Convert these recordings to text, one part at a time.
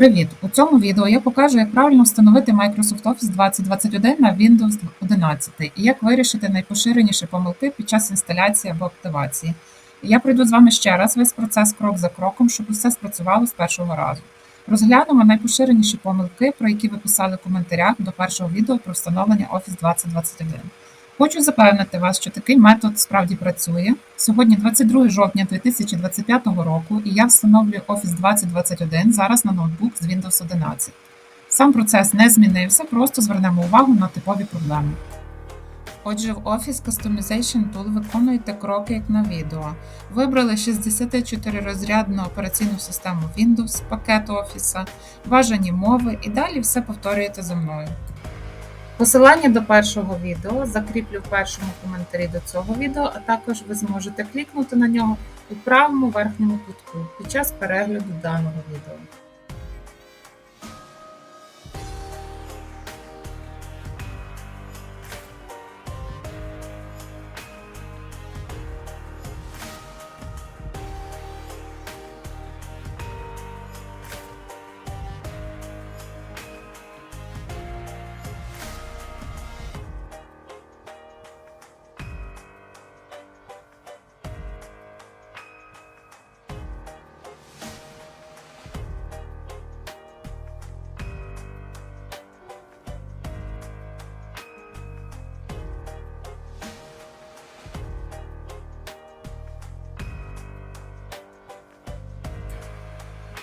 Привіт! У цьому відео я покажу, як правильно встановити Microsoft Office 2021 на Windows 11 і як вирішити найпоширеніші помилки під час інсталяції або активації. Я пройду з вами ще раз весь процес крок за кроком, щоб усе спрацювало з першого разу. Розглянемо найпоширеніші помилки, про які ви писали в коментарях до першого відео про встановлення Office 2021. Хочу запевнити вас, що такий метод справді працює. Сьогодні 22 жовтня 2025 року, і я встановлюю Office 2021 зараз на ноутбук з Windows 11. Сам процес не змінився, просто звернемо увагу на типові проблеми. Отже, в Office Customization Tool виконуєте кроки як на відео. Вибрали 64-розрядну операційну систему Windows, пакет Office, бажані мови і далі все повторюєте за мною. Посилання до першого відео закріплю в першому коментарі до цього відео, а також ви зможете клікнути на нього у правому верхньому кутку під час перегляду даного відео.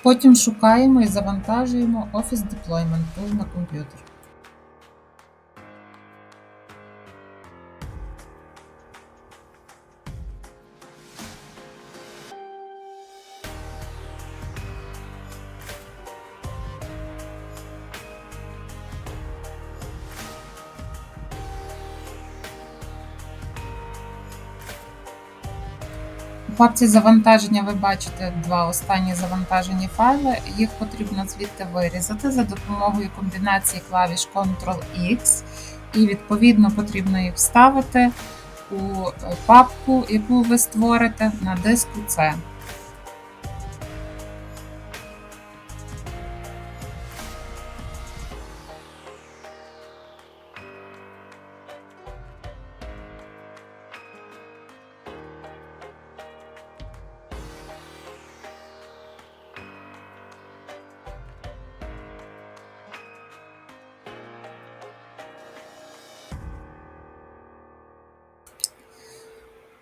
Потім шукаємо і завантажуємо Office Deployment Tool на комп'ютер. Папці завантаження ви бачите два останні завантажені файли. Їх потрібно звідти вирізати за допомогою комбінації клавіш Ctrl-X, і відповідно потрібно їх вставити у папку, яку ви створите на диску C.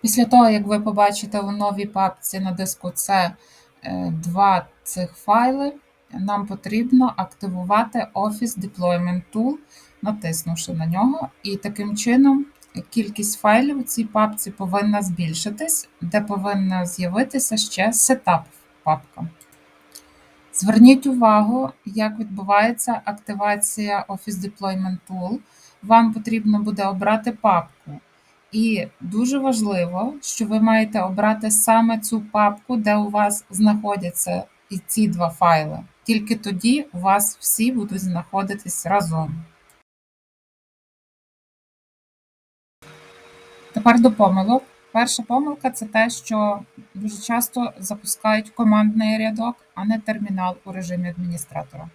Після того, як ви побачите у новій папці на диску C е, два цих файли, нам потрібно активувати Office Deployment Tool, натиснувши на нього, і таким чином кількість файлів у цій папці повинна збільшитись, де повинна з'явитися ще Setup папка. Зверніть увагу, як відбувається активація Office Deployment Tool. Вам потрібно буде обрати папку. І дуже важливо, що ви маєте обрати саме цю папку, де у вас знаходяться і ці два файли. Тільки тоді у вас всі будуть знаходитись разом. Тепер до помилок. Перша помилка це те, що дуже часто запускають командний рядок, а не термінал у режимі адміністратора.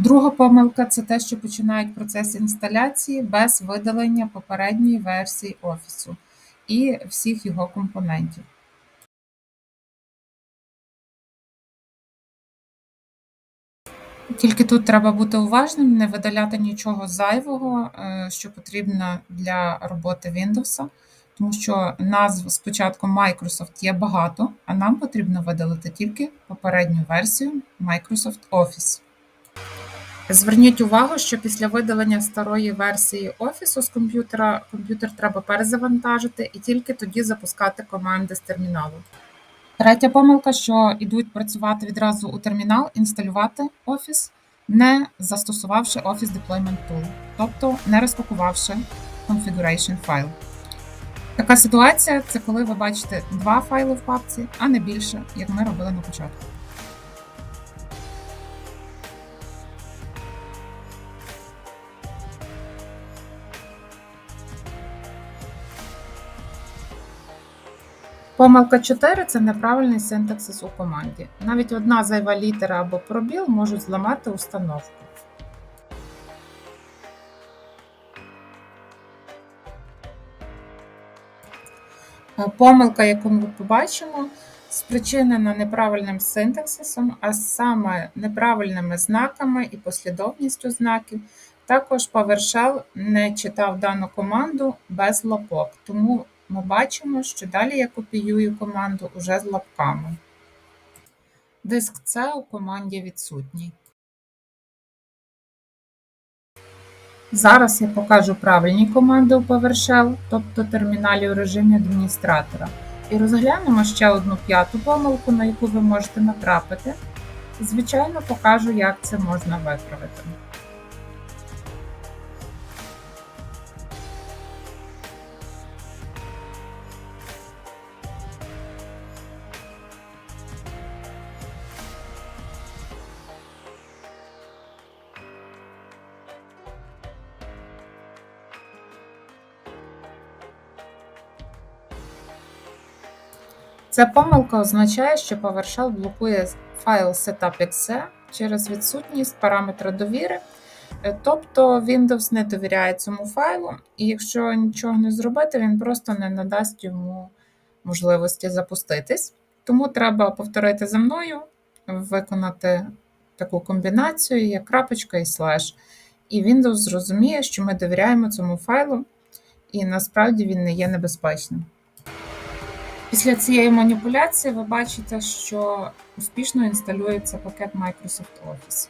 Друга помилка це те, що починають процес інсталяції без видалення попередньої версії Офісу і всіх його компонентів. Тільки тут треба бути уважним, не видаляти нічого зайвого, е, що потрібно для роботи Windows, тому що назв спочатку Microsoft є багато, а нам потрібно видалити тільки попередню версію Microsoft Office. Зверніть увагу, що після видалення старої версії Офісу з комп'ютера комп'ютер треба перезавантажити і тільки тоді запускати команди з терміналу. Третя помилка, що йдуть працювати відразу у термінал, інсталювати Office, не застосувавши Office Deployment Tool, тобто не розпакувавши configuration файл. Така ситуація це коли ви бачите два файли в папці, а не більше, як ми робили на початку. Помилка 4 це неправильний синтаксис у команді. Навіть одна зайва літера або пробіл можуть зламати установку. Е, Помилка, яку ми побачимо, спричинена неправильним синтаксисом, а саме неправильними знаками і послідовністю знаків. Також PowerShell не читав дану команду без лапок, тому ми бачимо, що далі я копіюю команду уже з лапками. Диск C у команді відсутній. Зараз я покажу правильні команди у PowerShell, тобто терміналі у режимі адміністратора. І розглянемо ще одну п'яту помилку, на яку ви можете натрапити. Звичайно, покажу, як це можна виправити. Ця помилка означає, що PowerShell блокує файл setup.exe через відсутність параметра довіри, Е, тобто Windows не довіряє цьому файлу, і якщо нічого не зробити, він просто не надасть йому можливості запуститись. Тому треба повторити за мною, виконати таку комбінацію, як крапочка і слеш. І Windows зрозуміє, що ми довіряємо цьому файлу, і насправді він не є небезпечним. Після цієї маніпуляції ви бачите, що успішно інсталюється пакет Microsoft Office.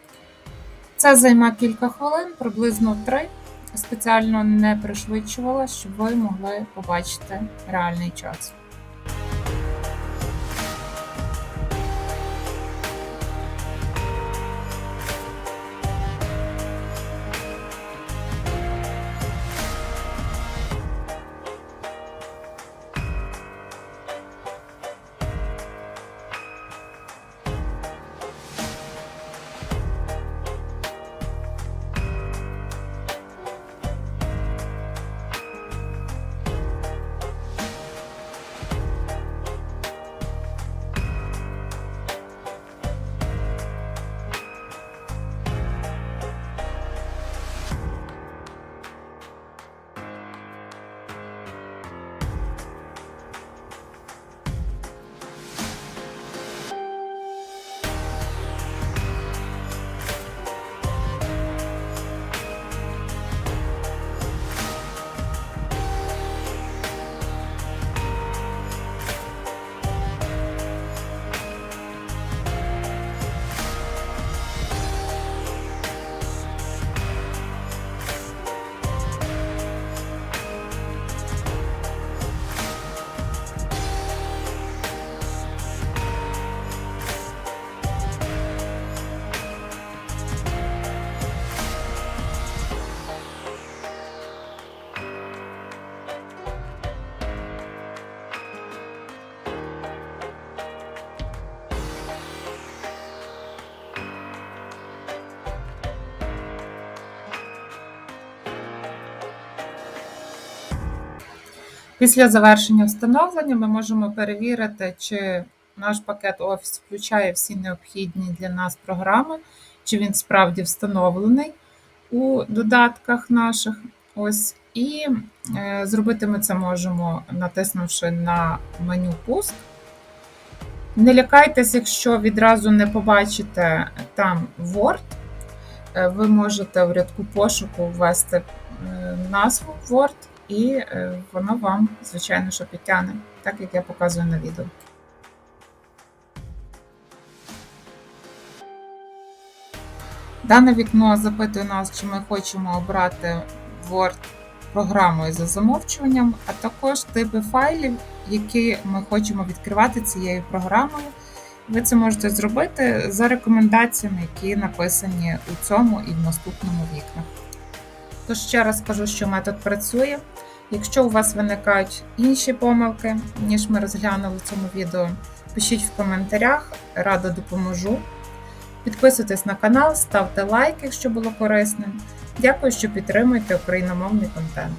Це займе кілька хвилин, приблизно 3. Спеціально не пришвидшувала, щоб ви могли побачити реальний час. Після завершення встановлення ми можемо перевірити, чи наш пакет Office включає всі необхідні для нас програми, чи він справді встановлений у додатках наших. Ось. І е, зробити ми це можемо, натиснувши на меню Пуск. Не лякайтесь, якщо відразу не побачите там Word, Е, ви можете в рядку пошуку ввести е, назву Word, і е, воно вам, звичайно, що підтягне, так як я показую на відео. Дане вікно запитує нас, чи ми хочемо обрати Word програмою за замовчуванням, а також типи файлів, які ми хочемо відкривати цією програмою. Ви це можете зробити за рекомендаціями, які написані у цьому і в наступному вікнах. Тож ще раз скажу, що метод працює. Якщо у вас виникають інші помилки, ніж ми розглянули в цьому відео, пишіть в коментарях, радо допоможу. Підписуйтесь на канал, ставте лайк, якщо було корисним. Дякую, що підтримуєте україномовний контент.